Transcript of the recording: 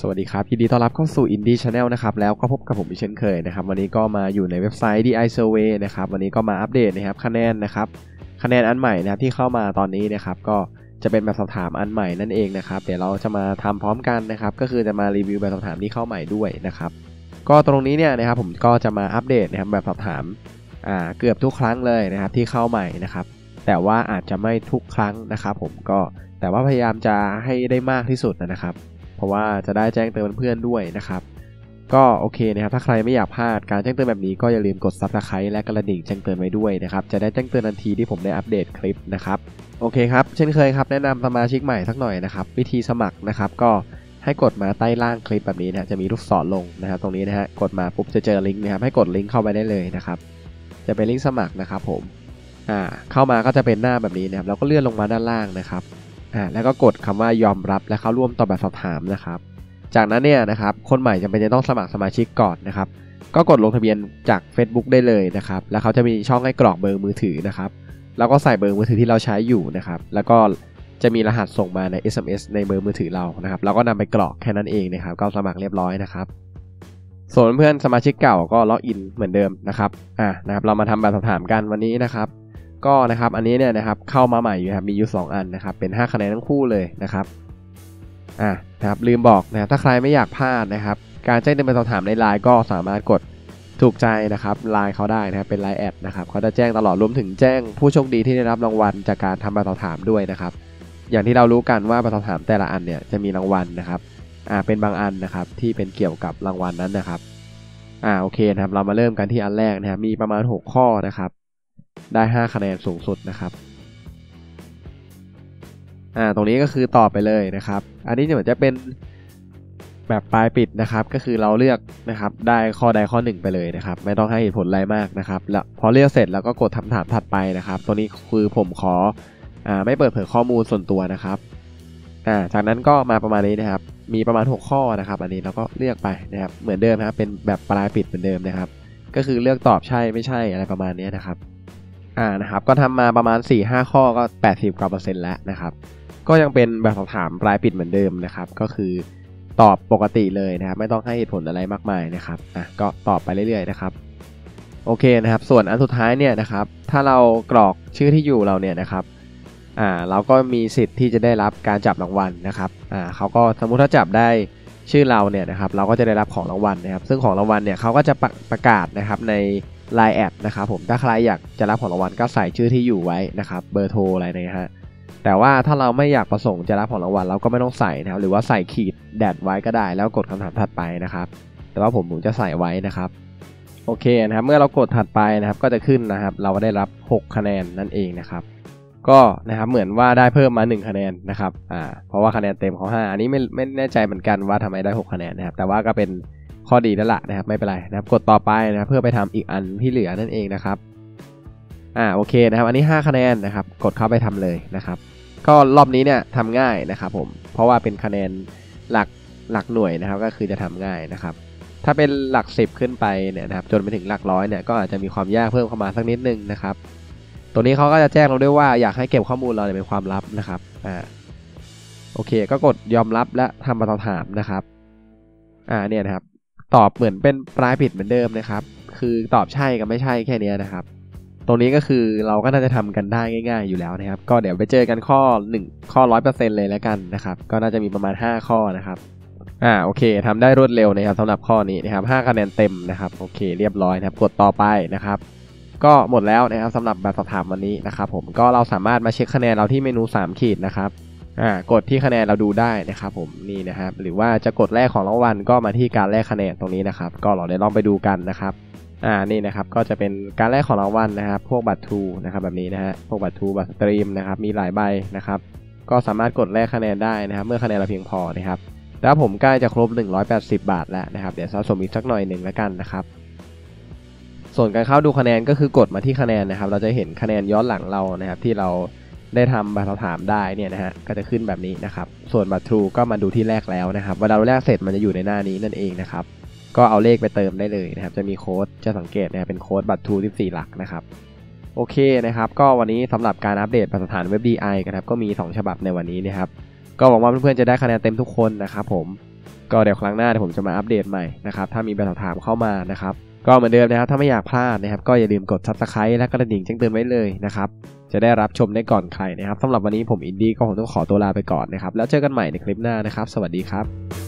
สวัสดีครับ ยินดีต้อนรับเข้าสู่ Indie Channel นะครับ แล้วก็พบกับผมอีกเช่นเคยนะครับ วันนี้ก็มาอยู่ในเว็บไซต์ DI Survey นะครับ วันนี้ก็มาอัปเดตนะครับคะแนนนะครับ คะแนนอันใหม่นะครับที่เข้ามาตอนนี้นะครับ ก็จะเป็นแบบสอบถามอันใหม่นั่นเองนะครับ เดี๋ยวเราจะมาทำพร้อมกันนะครับ ก็คือจะมารีวิวแบบสอบถามที่เข้าใหม่ด้วยนะครับ ก็ตรงนี้เนี่ยนะครับผมก็จะมาอัปเดตนะครับแบบสอบถามอ่าเกือบทุกครั้งเลยนะครับที่เข้าใหม่นะครับ แต่ว่าอาจจะไม่ทุกครั้งนะครับ ผมก็แต่ว่าพยายามจะให้ได้มากที่สุดนะครับ เพราะว่าจะได้แจ้งเตือนเพื่อนๆด้วยนะครับ ก็โอเคนะครับ ถ้าใครไม่อยากพลาดการแจ้งเตือนแบบนี้ก็อย่าลืมกด subscribe และกระดิ่งแจ้งเตือนไว้ด้วยนะครับ จะได้แจ้งเตือนทันทีที่ผมได้อัปเดตคลิปนะครับโอเคครับ เช่นเคยครับแนะนำสมาชิกใหม่สักหน่อยนะครับวิธีสมัครนะครับ ก็ให้กดมาใต้ล่างคลิปแบบนี้นะจะมีลูกศรลงนะครับตรงนี้นะฮะกดมาปุ๊บจะเจอลิงก์นะครับให้กดลิงก์เข้าไปได้เลยนะครับจะเป็นลิงก์สมัครนะครับผมอ่าเข้ามาก็จะเป็นหน้าแบบนี้นะครับแล้วก็เลื่อนลงมาด้านล่างนะครับ อ่าแล้วก็กดคำว่ายอมรับและเข้าร่วมตอบแบบสอบถามนะครับ จากนั้นเนี่ยนะครับคนใหม่จำเป็นจะต้องสมัครสมาชิกก่อนนะครับ ก็กดลงทะเบียนจาก Facebook ได้เลยนะครับ แล้วเขาจะมีช่องให้กรอกเบอร์มือถือนะครับแล้วก็ใส่เบอร์มือถือที่เราใช้อยู่นะครับ แล้วก็จะมีรหัสส่งมาใน SMS ในเบอร์มือถือเรานะครับ เราก็นำไปกรอกแค่นั้นเองนะครับ ก็สมัครเรียบร้อยนะครับส่วนเพื่อนสมาชิกเก่าก็ล็อกอินเหมือนเดิมนะครับ อ่านะครับ เรามาทำแบบสอบถามกันวันนี้นะครับ ก็นะครับอันนี้เนี่ยนะครับเข้ามาใหม่อยู่ครับมีอยู่ 2 อันนะครับเป็น 5 คะแนนทั้งคู่เลยนะครับอ่านะครับลืมบอกนะถ้าใครไม่อยากพลาดนะครับการแจ้งเตือนเป็นสอบถามในไลน์ก็สามารถกดถูกใจนะครับไลน์เขาได้นะครับเป็นไลน์แอดนะครับเขาจะแจ้งตลอดรวมถึงแจ้งผู้โชคดีที่ได้รับรางวัลจากการทำแบบสอบถามด้วยนะครับ อย่างที่เรารู้กันว่าแบบสอบถามแต่ละอันเนี่ยจะมีรางวัลนะครับอ่าเป็นบางอันนะครับที่เป็นเกี่ยวกับรางวัลนั้นนะครับอ่าโอเคนะครับเรามาเริ่มกันที่อันแรกนะครับมีประมาณ 6 ข้อนะครับ ได้ 5 คะแนนสูงสุดนะครับอ่าตรงนี้ก็คือตอบไปเลยนะครับ อันนี้เนี่ยจะเป็นแบบปลายปิดนะครับ ก็คือเราเลือกนะครับ ได้ข้อใดข้อหนึ่งไปเลยนะครับ ไม่ต้องให้เหตุผลอะไรมากนะครับ แล้วพอเลือกเสร็จแล้วก็กดคำถามถัดไปนะครับ ตัวนี้คือผมขออ่าไม่เปิดเผยข้อมูลส่วนตัวนะครับอ่าจากนั้นก็มาประมาณนี้นะครับ มีประมาณ 6 ข้อนะครับ อันนี้เราก็เลือกไปนะครับ เหมือนเดิมนะครับ เป็นแบบปลายปิดเหมือนเดิมนะครับ ก็คือเลือกตอบใช่ไม่ใช่อะไรประมาณนี้นะครับ อ่านะครับก็ทำมาประมาณ 4-5 ข้อก็ 80กว่าเปอร์เซ็นต์แล้วนะครับ ก็ยังเป็นแบบสอบถามปลายปิดเหมือนเดิมนะครับ ก็คือตอบปกติเลยนะครับไม่ต้องให้เหตุผลอะไรมากมายนะครับอะก็ตอบไปเรื่อยๆนะครับโอเคนะครับ ส่วนอันสุดท้ายเนี่ยนะครับ ถ้าเรากรอกชื่อที่อยู่เราเนี่ยนะครับอ่าเราก็มีสิทธิ์ที่จะได้รับการจับรางวัลนะครับอ่าเขาก็สมมุติถ้าจับได้ชื่อเราเนี่ยนะครับ เราก็จะได้รับของรางวัลนะครับ ซึ่งของรางวัลเนี่ยเขาก็จะประประกาศนะครับใน Line แอดนะครับผมถ้าใครอยากจะรับของรางวัลก็ใส่ชื่อที่อยู่ไว้นะครับเบอร์โทรอะไรนะฮะแต่ว่าถ้าเราไม่อยากประสงค์จะรับของรางวัลเราก็ไม่ต้องใส่นะครับหรือว่าใส่ขีดแดดไว้ก็ได้แล้วกดคำถามถัดไปนะครับแต่ว่าผมผมจะใส่ไว้นะครับโอเคนะครับเมื่อเรากดถัดไปนะครับก็จะขึ้นนะครับ เราได้รับ 6 คะแนนนั่นเองนะครับ ก็นะครับเหมือนว่าได้เพิ่มมา 1 คะแนนนะครับอ่าเพราะว่าคะแนนเต็มเขา5อันนี้ไม่ไม่แน่ใจเหมือนกันว่าทำไมได้ 6 คะแนนนะครับแต่ว่าก็เป็น ข้อดีแล้วล่ะนะครับไม่เป็นไรนะครับกดต่อไปนะครับเพื่อไปทำอีกอันที่เหลือนั่นเองนะครับอ่าโอเคนะครับอันนี้ 5 คะแนนนะครับกดเข้าไปทำเลยนะครับ ก็รอบนี้เนี่ยทำง่ายนะครับผมเพราะว่าเป็นคะแนนหลักหลักหน่วยนะครับก็คือจะทำง่ายนะครับ ถ้าเป็นหลัก 10 ขึ้นไปเนี่ยนะครับจนไปถึงหลักร้อยเนี่ยก็อาจจะมีความยากเพิ่มเข้ามาสักนิดนึงนะครับตัวนี้เขาก็จะแจ้งเราด้วยว่าอยากให้เก็บข้อมูลเราเนี่ยเป็นความลับนะครับอ่าโอเค ก็กดยอมรับและทำมาตอบถามนะครับอ่าเนี่ยนะครับ ตอบเหมือนเป็นปลายผิดเหมือนเดิมนะครับ คือตอบใช่กับไม่ใช่แค่นี้นะครับ ตรงนี้ก็คือเราก็น่าจะทำกันได้ง่าย ๆ อยู่แล้วนะครับ ก็เดี๋ยวไปเจอกันข้อ 1 ข้อ 100%เลยแล้วกันนะครับ ก็น่าจะมีประมาณ 5 ข้อนะครับอ่าโอเคทำได้รวดเร็วนะครับสำหรับข้อนี้นะครับ5คะแนนเต็มนะครับโอเค เรียบร้อยนะครับ กดต่อไปนะครับก็หมดแล้วนะครับสำหรับแบบสอบถามวันนี้นะครับผมก็เราสามารถมาเช็คคะแนนเราที่เมนู 3 ขีดนะครับ อ่ากดที่คะแนนเราดูได้นะครับผมนี่นะครับ หรือว่าจะกดแรกของรางวัลก็มาที่การแลกคะแนนตรงนี้นะครับ ก็เราได้ลองไปดูกันนะครับอ่านี่นะครับก็จะเป็นการแลกของรางวัลนะครับ พวกบัตรทูนะครับแบบนี้นะฮะพวกบัตรทูบัตรสตรีมนะครับมีหลายใบนะครับ ก็สามารถกดแลกคะแนนได้นะครับ เมื่อคะแนนเราเพียงพอนะครับแล้วผมใกล้จะครบ 180 บาทแล้วนะครับ เดี๋ยวสะสมอีกสักหน่อยหนึ่งแล้วกันนะครับ ส่วนการเข้าดูคะแนนก็คือกดมาที่คะแนนนะครับ เราจะเห็นคะแนนย้อนหลังเรานะครับ ที่เรา ได้ทำบัตรสอบถามได้เนี่ยนะฮะก็จะขึ้นแบบนี้นะครับ ส่วนบัตรทรูก็มาดูที่แรกแล้วนะครับเวลาเราแรกเสร็จมันจะอยู่ในหน้านี้นั่นเองนะครับก็เอาเลขไปเติมได้เลยนะครับ จะมีโค้ดจะสังเกตนะครับเป็นโค้ดบัตรทรู14 หลักนะครับโอเคนะครับ ก็วันนี้สำหรับการอัปเดตประสถานเว็บ DI นครับก็มี 2 ฉบับในวันนี้นะครับ ก็หวังว่าเพื่อนๆจะได้คะแนนเต็มทุกคนนะครับผมก็เดี๋ยวครั้งหน้าเดี๋ยวผมจะมาอัปเดตใหม่นะครับถ้ามีแบบสอบถามเข้ามานะครับ ก็เหมือนเดิมนะครับ ถ้าไม่อยากพลาดนะครับ ก็อย่าลืมกด subscribe และกระดิ่งแจ้งเตือนไว้เลยนะครับ จะได้รับชมได้ก่อนใครนะครับสำหรับวันนี้ผมอินดี้ก็คงต้องขอตัวลาไปก่อนนะครับ แล้วเจอกันใหม่ในคลิปหน้านะครับ สวัสดีครับ